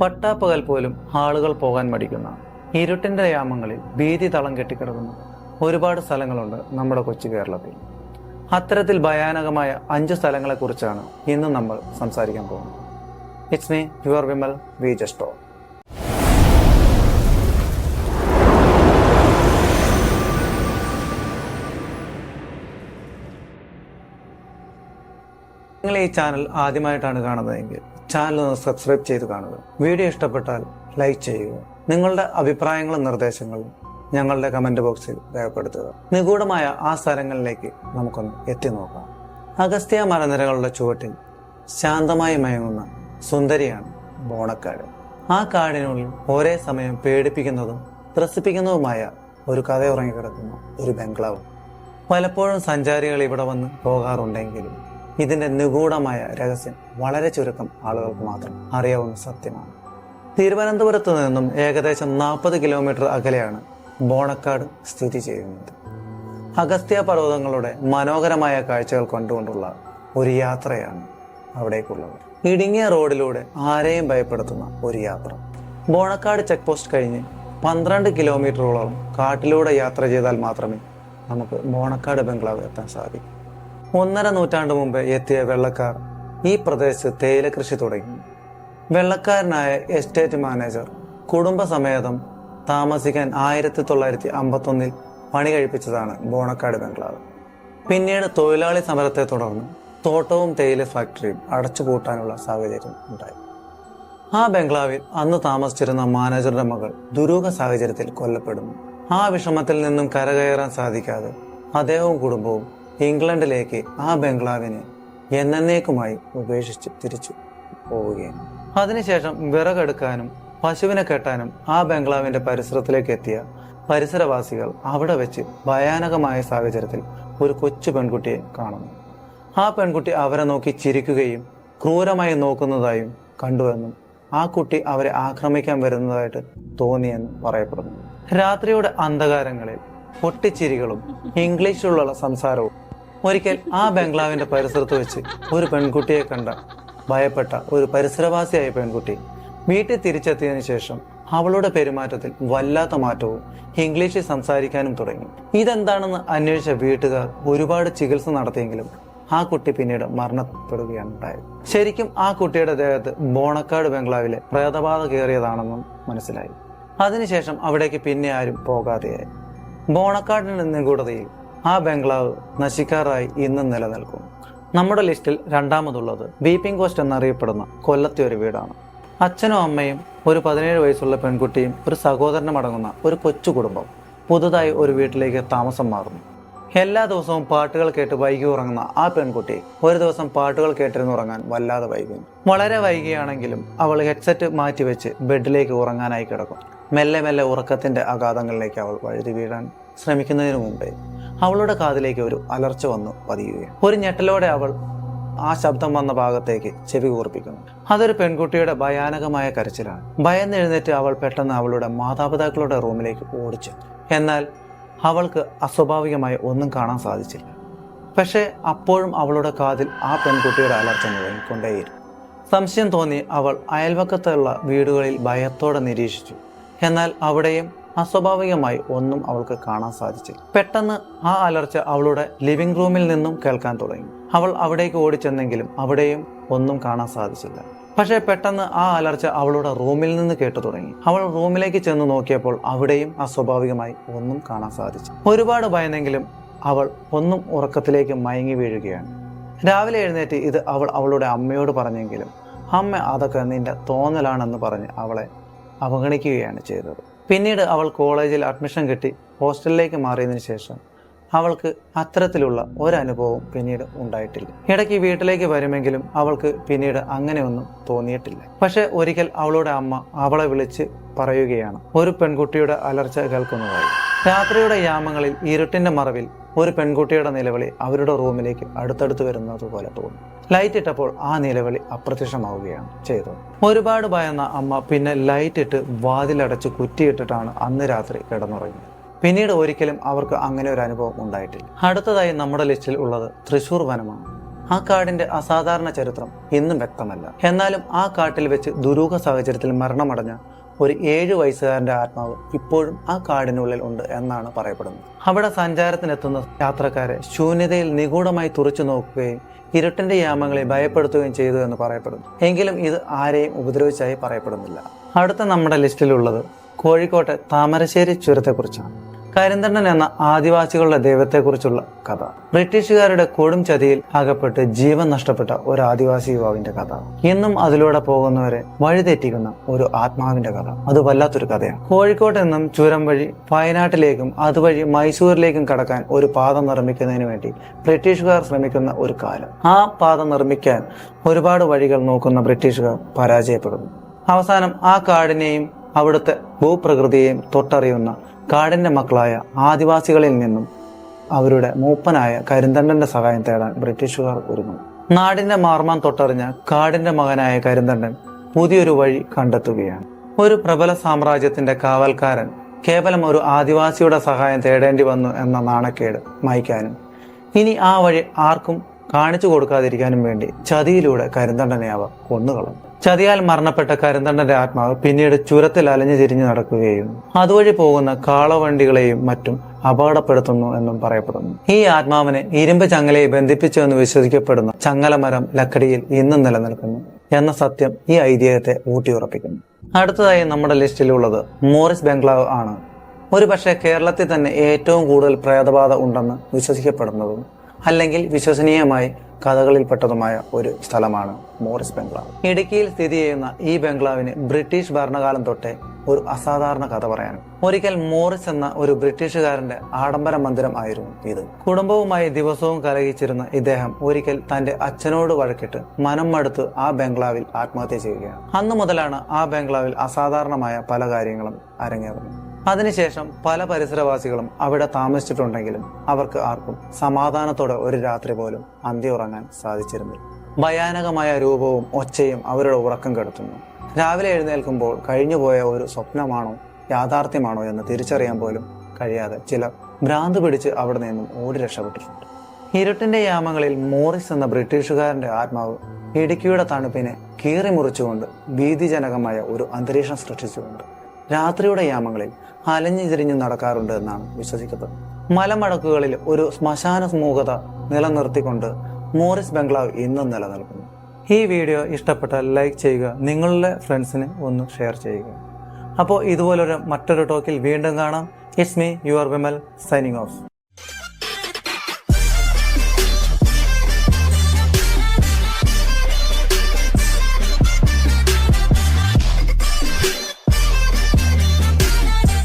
പട്ടാപ്പകൽ പോലും ആളുകൾ പോകാൻ മടിക്കുന്ന. ഇരുട്ടിന്റെ യാമങ്ങളിൽ ഭീതി തളം കെട്ടിക്കിടക്കുന്ന ഒരുപാട് സ്ഥലങ്ങളുണ്ട് നമ്മുടെ കൊച്ചു കേരളത്തിൽ. അത്തരത്തിൽ ഭയാനകമായ അഞ്ച് സ്ഥലങ്ങളെക്കുറിച്ചാണ് ഇന്ന് നമ്മൾ സംസാരിക്കാൻ പോകുന്നത്. It's me your Vimal V ജസ്റ്റോ നിങ്ങൾ ഈ ചാനൽ ആദ്യമായിട്ടാണ് കാണുന്നതെങ്കിൽ ചാനൽ സബ്സ്ക്രൈബ് ചെയ്ത് കാണുക. വീഡിയോ ഇഷ്ടപ്പെട്ടാൽ ലൈക്ക് ചെയ്യുക. നിങ്ങളുടെ അഭിപ്രായങ്ങളും നിർദ്ദേശങ്ങളും ഞങ്ങളുടെ കമന്റ് ബോക്സിൽ രേഖപ്പെടുത്തുക. നിഗൂഢമായ ആ സ്ഥലങ്ങളിലേക്ക് നമുക്കൊന്ന് എത്തി നോക്കാം. അഗസ്ത്യ മലനിരകളുടെ ചുവട്ടിൽ ശാന്തമായി മയങ്ങുന്ന സുന്ദരിയാണ് ബോണക്കാട്. ആ കാടിനുള്ളിൽ ഒരേ സമയം പേടിപ്പിക്കുന്നതും ത്രസിപ്പിക്കുന്നതുമായ ഒരു കഥ ഉറങ്ങിക്കിടക്കുന്ന ഒരു ബംഗ്ലാവ്. പലപ്പോഴും സഞ്ചാരികൾ ഇവിടെ വന്ന് പോകാറുണ്ടെങ്കിലും ഇതിന്റെ നിഗൂഢമായ രഹസ്യം വളരെ ചുരുക്കം ആളുകൾക്ക് മാത്രം അറിയാവുന്ന സത്യമാണ്. തിരുവനന്തപുരത്ത് നിന്നും ഏകദേശം നാൽപ്പത് കിലോമീറ്റർ അകലെയാണ് ബോണക്കാട് സ്ഥിതി ചെയ്യുന്നത്. അഗസ്ത്യ പർവതങ്ങളുടെ മനോഹരമായ കാഴ്ചകൾ കണ്ടുകൊണ്ടുള്ള ഒരു യാത്രയാണ് അവിടേക്കുള്ളത്. ഇടുങ്ങിയ റോഡിലൂടെ ആരെയും ഭയപ്പെടുത്തുന്ന ഒരു യാത്ര. ബോണക്കാട് ചെക്ക് പോസ്റ്റ് കഴിഞ്ഞ് പന്ത്രണ്ട് കിലോമീറ്ററോളം കാട്ടിലൂടെ യാത്ര ചെയ്താൽ മാത്രമേ നമുക്ക് ബോണക്കാട് ബംഗ്ലാവ് എത്താൻ സാധിക്കൂ. ഒന്നര നൂറ്റാണ്ട് മുമ്പ് എത്തിയ വെള്ളക്കാർ ഈ പ്രദേശത്ത് തേയില കൃഷി തുടങ്ങി. വെള്ളക്കാരനായ എസ്റ്റേറ്റ് മാനേജർ കുടുംബസമേതം താമസിക്കാൻ ആയിരത്തി തൊള്ളായിരത്തി അമ്പത്തൊന്നിൽ പണി കഴിപ്പിച്ചതാണ് ബോണക്കാട് ബംഗ്ലാവ്. പിന്നീട് തൊഴിലാളി സമരത്തെ തുടർന്ന് തോട്ടവും തേയില ഫാക്ടറിയും അടച്ചുപൂട്ടാനുള്ള സാഹചര്യം ഉണ്ടായി. ആ ബംഗ്ലാവിൽ അന്ന് താമസിച്ചിരുന്ന മാനേജറുടെ മകൾ ദുരൂഹ സാഹചര്യത്തിൽ കൊല്ലപ്പെടുന്നു. ആ വിഷമത്തിൽ നിന്നും കരകയറാൻ സാധിക്കാതെ അദ്ദേഹവും കുടുംബവും ഇംഗ്ലണ്ടിലേക്ക് ആ ബംഗ്ലാവിനെ എന്നേക്കുമായി ഉപേക്ഷിച്ച് തിരിച്ചു പോവുകയാണ്. അതിനുശേഷം വിറകെടുക്കാനും പശുവിനെ കെട്ടാനും ആ ബംഗ്ലാവിന്റെ പരിസരത്തിലേക്ക് എത്തിയ പരിസരവാസികൾ അവിടെ വെച്ച് ഭയാനകമായ സാഹചര്യത്തിൽ ഒരു കൊച്ചു പെൺകുട്ടിയെ കാണുന്നു. ആ പെൺകുട്ടി അവരെ നോക്കി ചിരിക്കുകയും ക്രൂരമായി നോക്കുന്നതായും കണ്ടുവെന്നും ആ കുട്ടി അവരെ ആക്രമിക്കാൻ വരുന്നതായിട്ട് തോന്നിയെന്നും പറയപ്പെടുന്നു. രാത്രിയുടെ അന്ധകാരങ്ങളിൽ പൊട്ടിച്ചിരികളും ഇംഗ്ലീഷിലുള്ള സംസാരവും ഒരിക്കൽ ആ ബംഗ്ലാവിന്റെ പരിസരത്ത് വെച്ച് ഒരു പെൺകുട്ടിയെ കണ്ട ഭയപ്പെട്ട ഒരു പരിസരവാസിയായ പെൺകുട്ടി വീട്ടിൽ തിരിച്ചെത്തിയതിനു ശേഷം അവളുടെ പെരുമാറ്റത്തിൽ വല്ലാത്ത മാറ്റവും ഇംഗ്ലീഷിൽ സംസാരിക്കാനും തുടങ്ങി. ഇതെന്താണെന്ന് അന്വേഷിച്ച വീട്ടുകാർ ഒരുപാട് ചികിത്സ നടത്തിയെങ്കിലും ആ കുട്ടി പിന്നീട് മരണപ്പെടുകയാണ് ഉണ്ടായത്. ശരിക്കും ആ കുട്ടിയുടെ ദേഹത്ത് ബോണക്കാട് ബംഗ്ലാവിലെ പ്രേതബാധ കയറിയതാണെന്നും മനസ്സിലായി. അതിനുശേഷം അവിടേക്ക് പിന്നെ ആരും പോകാതെയായി. ബോണക്കാടിന്റെ നിഗൂഢതയിൽ ആ ബംഗ്ലാവ് നശിക്കാറായി ഇന്നും നിലനിൽക്കും. നമ്മുടെ ലിസ്റ്റിൽ രണ്ടാമതുള്ളത് ബീപ്പിംഗ് കോസ്റ്റ് എന്നറിയപ്പെടുന്ന കൊല്ലത്തെ ഒരു വീടാണ്. അച്ഛനും അമ്മയും ഒരു പതിനേഴ് വയസ്സുള്ള പെൺകുട്ടിയും ഒരു സഹോദരനും അടങ്ങുന്ന ഒരു കൊച്ചു കുടുംബം പുതുതായി ഒരു വീട്ടിലേക്ക് താമസം മാറുന്നു. എല്ലാ ദിവസവും പാട്ടുകൾ കേട്ട് വൈകി ഉറങ്ങുന്ന ആ പെൺകുട്ടി ഒരു ദിവസം പാട്ടുകൾ കേട്ടിരുന്ന് ഉറങ്ങാൻ വല്ലാതെ വൈകും വളരെ വൈകിയാണെങ്കിലും അവൾ ഹെഡ്സെറ്റ് മാറ്റിവെച്ച് ബെഡിലേക്ക് ഉറങ്ങാനായി കിടക്കും. മെല്ലെ മെല്ലെ ഉറക്കത്തിന്റെ അഗാധങ്ങളിലേക്ക് അവൾ വഴുതി വീഴാൻ ശ്രമിക്കുന്നതിന് മുമ്പേ അവളുടെ കാതിലേക്ക് ഒരു അലർച്ച വന്നു പതിയുകയും. ഒരു ഞെട്ടലോടെ അവൾ ആ ശബ്ദം വന്ന ഭാഗത്തേക്ക് ചെവി കൂർപ്പിക്കുന്നു. അതൊരു പെൺകുട്ടിയുടെ ഭയാനകമായ കരച്ചിലാണ്. ഭയന്ന് എഴുന്നേറ്റ് അവൾ പെട്ടെന്ന് അവളുടെ മാതാപിതാക്കളുടെ റൂമിലേക്ക് ഓടിച്ചു. എന്നാൽ അവൾക്ക് അസ്വാഭാവികമായി ഒന്നും കാണാൻ സാധിച്ചില്ല. പക്ഷേ അപ്പോഴും അവളുടെ കാതിൽ ആ പെൺകുട്ടിയുടെ അലർച്ച മുഴങ്ങിക്കൊണ്ടേയിരുന്നു. സംശയം തോന്നി അവൾ അയൽവക്കത്തുള്ള വീടുകളിൽ ഭയത്തോടെ നിരീക്ഷിച്ചു. എന്നാൽ അവിടെയും അസ്വാഭാവികമായി ഒന്നും അവൾക്ക് കാണാൻ സാധിച്ചില്ല. പെട്ടെന്ന് ആ അലർച്ച അവളുടെ ലിവിംഗ് റൂമിൽ നിന്നും കേൾക്കാൻ തുടങ്ങി. അവൾ അവിടേക്ക് ഓടിച്ചെന്നെങ്കിലും അവിടെയും ഒന്നും കാണാൻ സാധിച്ചില്ല. പക്ഷേ പെട്ടെന്ന് ആ അലർച്ച അവളുടെ റൂമിൽ നിന്ന് കേട്ടു തുടങ്ങി. അവൾ റൂമിലേക്ക് ചെന്ന് നോക്കിയപ്പോൾ അവിടെയും അസ്വാഭാവികമായി ഒന്നും കാണാൻ സാധിച്ചു ഒരുപാട് ഭയന്നെങ്കിലും അവൾ ഒന്നും ഉറക്കത്തിലേക്ക് മയങ്ങി വീഴുകയാണ്. രാവിലെ എഴുന്നേറ്റ് ഇത് അവൾ അവളുടെ അമ്മയോട് പറഞ്ഞെങ്കിലും അമ്മ അതൊക്കെ നിന്റെ തോന്നലാണെന്ന് പറഞ്ഞ് അവളെ അവഗണിക്കുകയാണ് ചെയ്തത്. പിന്നീട് അവൾ കോളേജിൽ അഡ്മിഷൻ കിട്ടി ഹോസ്റ്റലിലേക്ക് മാറിയതിനു ശേഷം അവൾക്ക് അത്തരത്തിലുള്ള ഒരനുഭവം പിന്നീട് ഉണ്ടായിട്ടില്ല. ഇടയ്ക്ക് വീട്ടിലേക്ക് വരുമെങ്കിലും അവൾക്ക് പിന്നീട് അങ്ങനെയൊന്നും തോന്നിയിട്ടില്ല. പക്ഷെ ഒരിക്കൽ അവളുടെ അമ്മ അവളെ വിളിച്ച് പറയുകയാണ് ഒരു പെൺകുട്ടിയുടെ അലർച്ച കേൾക്കുന്നതായി. രാത്രിയുടെ യാമങ്ങളിൽ ഇരുട്ടിന്റെ മറവിൽ ഒരു പെൺകുട്ടിയുടെ നിലവിളി അവരുടെ റൂമിലേക്ക് അടുത്തടുത്ത് വരുന്നത് പോലെ തോന്നി. ലൈറ്റ് ഇട്ടപ്പോൾ ആ നിലവിളി അപ്രത്യക്ഷമാവുകയാണ് ചെയ്തത്. ഒരുപാട് ഭയന്ന അമ്മ പിന്നെ ലൈറ്റ് ഇട്ട് വാതിലടച്ച് കുറ്റിയിട്ടിട്ടാണ് അന്ന് രാത്രി കിടന്നുറങ്ങിയത്. പിന്നീട് ഒരിക്കലും അവർക്ക് അങ്ങനെ ഒരു അനുഭവം ഉണ്ടായിട്ടില്ല. അടുത്തതായി നമ്മുടെ ലിസ്റ്റിൽ ഉള്ളത് തൃശൂർ വനമാണ്. ആ കാടിന്റെ അസാധാരണ ചരിത്രം ഇന്നും വ്യക്തമല്ല. എന്നാലും ആ കാട്ടിൽ വെച്ച് ദുരൂഹ സാഹചര്യത്തിൽ മരണമടഞ്ഞ ഒരു ഏഴ് വയസ്സുകാരന്റെ ആത്മാവ് ഇപ്പോഴും ആ കാടിനുള്ളിൽ ഉണ്ട് എന്നാണ് പറയപ്പെടുന്നത്. അവിടെ സഞ്ചാരത്തിനെത്തുന്ന യാത്രക്കാരെ ശൂന്യതയിൽ നിഗൂഢമായി തുറച്ചു നോക്കുകയും ഇരുട്ടിന്റെ യാമങ്ങളെ ഭയപ്പെടുത്തുകയും ചെയ്തു എന്ന് പറയപ്പെടുന്നു. എങ്കിലും ഇത് ആരെയും ഉപദ്രവിച്ചായി പറയപ്പെടുന്നില്ല. അടുത്ത നമ്മുടെ ലിസ്റ്റിലുള്ളത് കോഴിക്കോട്ടെ താമരശ്ശേരി ചുരത്തെക്കുറിച്ചാണ്. കരിന്തണ്ടൻ എന്ന ആദിവാസികളുടെ ദൈവത്തെക്കുറിച്ചുള്ള കഥ. ബ്രിട്ടീഷുകാരുടെ കൊടും ചതിയിൽ അകപ്പെട്ട് ജീവൻ നഷ്ടപ്പെട്ട ഒരു ആദിവാസി യുവാവിന്റെ കഥ. ഇന്നും അതിലൂടെ പോകുന്നവരെ വഴിതെറ്റിക്കുന്ന ഒരു ആത്മാവിന്റെ കഥ. അത് വല്ലാത്തൊരു കഥയാണ്. കോഴിക്കോട്ട് നിന്നും ചുരം വഴി വയനാട്ടിലേക്കും അതുവഴി മൈസൂരിലേക്കും കടക്കാൻ ഒരു പാത നിർമ്മിക്കുന്നതിന് വേണ്ടി ബ്രിട്ടീഷുകാർ ശ്രമിക്കുന്ന ഒരു കാലം. ആ പാത നിർമ്മിക്കാൻ ഒരുപാട് വഴികൾ നോക്കുന്ന ബ്രിട്ടീഷുകാർ പരാജയപ്പെടുന്നു. അവസാനം ആ കാടിനെയും അവിടുത്തെ ഭൂപ്രകൃതിയെയും തൊട്ടറിയുന്ന കാടിന്റെ മക്കളായ ആദിവാസികളിൽ നിന്നും അവരുടെ മൂപ്പനായ കരിന്തണ്ടന്റെ സഹായം തേടാൻ ബ്രിട്ടീഷുകാർ ഒരുങ്ങും നാടിന്റെ മാർമാൻ തൊട്ടറിഞ്ഞ കാടിന്റെ മകനായ കരിന്തണ്ടൻ പുതിയൊരു വഴി കണ്ടെത്തുകയാണ്. ഒരു പ്രബല സാമ്രാജ്യത്തിന്റെ കാവൽക്കാരൻ കേവലം ഒരു ആദിവാസിയുടെ സഹായം തേടേണ്ടി വന്നു എന്ന നാണക്കേട് മായ്ക്കാനും ഇനി ആ വഴി ആർക്കും കാണിച്ചു കൊടുക്കാതിരിക്കാനും വേണ്ടി ചതിയിലൂടെ കരിന്തണ്ടനെ അവർ കൊന്നുകളഞ്ഞു. ചതിയാൽ മരണപ്പെട്ട കരിന്തണ്ടന്റെ ആത്മാവ് പിന്നീട് ചുരത്തിൽ അലഞ്ഞു തിരിഞ്ഞു നടക്കുകയും അതുവഴി പോകുന്ന കാളവണ്ടികളെയും മറ്റും അപകടപ്പെടുത്തുന്നു എന്നും പറയപ്പെടുന്നു. ഈ ആത്മാവിനെ ഇരുമ്പ് ചങ്ങലയെ ബന്ധിപ്പിച്ചു എന്ന് വിശ്വസിക്കപ്പെടുന്ന ചങ്ങലമരം ലക്കടിയിൽ ഇന്നും നിലനിൽക്കുന്നു എന്ന സത്യം ഈ ഐതിഹ്യത്തെ ഊട്ടിയുറപ്പിക്കുന്നു. അടുത്തതായി നമ്മുടെ ലിസ്റ്റിലുള്ളത് മോറിസ് ബംഗ്ലാവ് ആണ്. ഒരുപക്ഷെ കേരളത്തിൽ തന്നെ ഏറ്റവും കൂടുതൽ പ്രേതബാധ ഉണ്ടെന്ന് വിശ്വസിക്കപ്പെടുന്നതും അല്ലെങ്കിൽ വിശ്വസനീയമായി കഥകളിൽപ്പെട്ടതുമായ ഒരു സ്ഥലമാണ് മോറിസ് ബംഗ്ലാവ് ഇടുക്കിയിൽ സ്ഥിതി ചെയ്യുന്ന ഈ ബംഗ്ലാവിന് ബ്രിട്ടീഷ് ഭരണകാലം തൊട്ടേ ഒരു അസാധാരണ കഥ പറയാനും. ഒരിക്കൽ മോറിസ് എന്ന ഒരു ബ്രിട്ടീഷുകാരന്റെ ആഡംബര മന്ദിരം ആയിരുന്നു ഇത്. കുടുംബവുമായി ദിവസവും കലഹിച്ചിരുന്ന ഇദ്ദേഹം ഒരിക്കൽ തന്റെ അച്ഛനോട് വഴക്കിട്ട് മനം മടുത്ത് ആ ബംഗ്ലാവിൽ ആത്മഹത്യ ചെയ്യുകയാണ്. അന്നു മുതലാണ് ആ ബംഗ്ലാവിൽ അസാധാരണമായ പല കാര്യങ്ങളും അരങ്ങേറുന്നത്. അതിനുശേഷം പല പരിസരവാസികളും അവിടെ താമസിച്ചിട്ടുണ്ടെങ്കിലും അവർക്ക് ആർക്കും സമാധാനത്തോടെ ഒരു രാത്രി പോലും അന്തി ഉറങ്ങാൻ സാധിച്ചിരുന്നില്ല. ഭയാനകമായ രൂപവും ഒച്ചയും അവരുടെ ഉറക്കം കെടുത്തുന്നു. രാവിലെ എഴുന്നേൽക്കുമ്പോൾ കഴിഞ്ഞുപോയ ഒരു സ്വപ്നമാണോ യാഥാർത്ഥ്യമാണോ എന്ന് തിരിച്ചറിയാൻ പോലും കഴിയാതെ ചിലർ ഭ്രാന്ത് പിടിച്ച് അവിടെ നിന്നും ഓടി രക്ഷപ്പെട്ടിട്ടുണ്ട്. ഇരുട്ടിന്റെ യാമങ്ങളിൽ മോറിസ് എന്ന ബ്രിട്ടീഷുകാരന്റെ ആത്മാവ് ഇടുക്കിയുടെ തണുപ്പിനെ കീറിമുറിച്ചുകൊണ്ട് ഭീതിജനകമായ ഒരു അന്തരീക്ഷം സൃഷ്ടിച്ചുകൊണ്ട് രാത്രിയുടെ യാമങ്ങളിൽ അലഞ്ഞു തിരിഞ്ഞു നടക്കാറുണ്ട് എന്നാണ് വിശ്വസിക്കപ്പെടുന്നത് മലമടക്കുകളിൽ ഒരു ശ്മശാന സ്മൂകത നിലനിർത്തിക്കൊണ്ട് മോറിസ് ബംഗ്ലാവ് ഇന്നും നിലനിൽക്കുന്നു. ഈ വീഡിയോ ഇഷ്ടപ്പെട്ടാൽ ലൈക്ക് ചെയ്യുക നിങ്ങളുടെ ഫ്രണ്ട്സിന് ഒന്ന് ഷെയർ ചെയ്യുക. അപ്പോൾ ഇതുപോലൊരു മറ്റൊരു ടോക്കിൽ വീണ്ടും കാണാം. It's me your Vimal signing off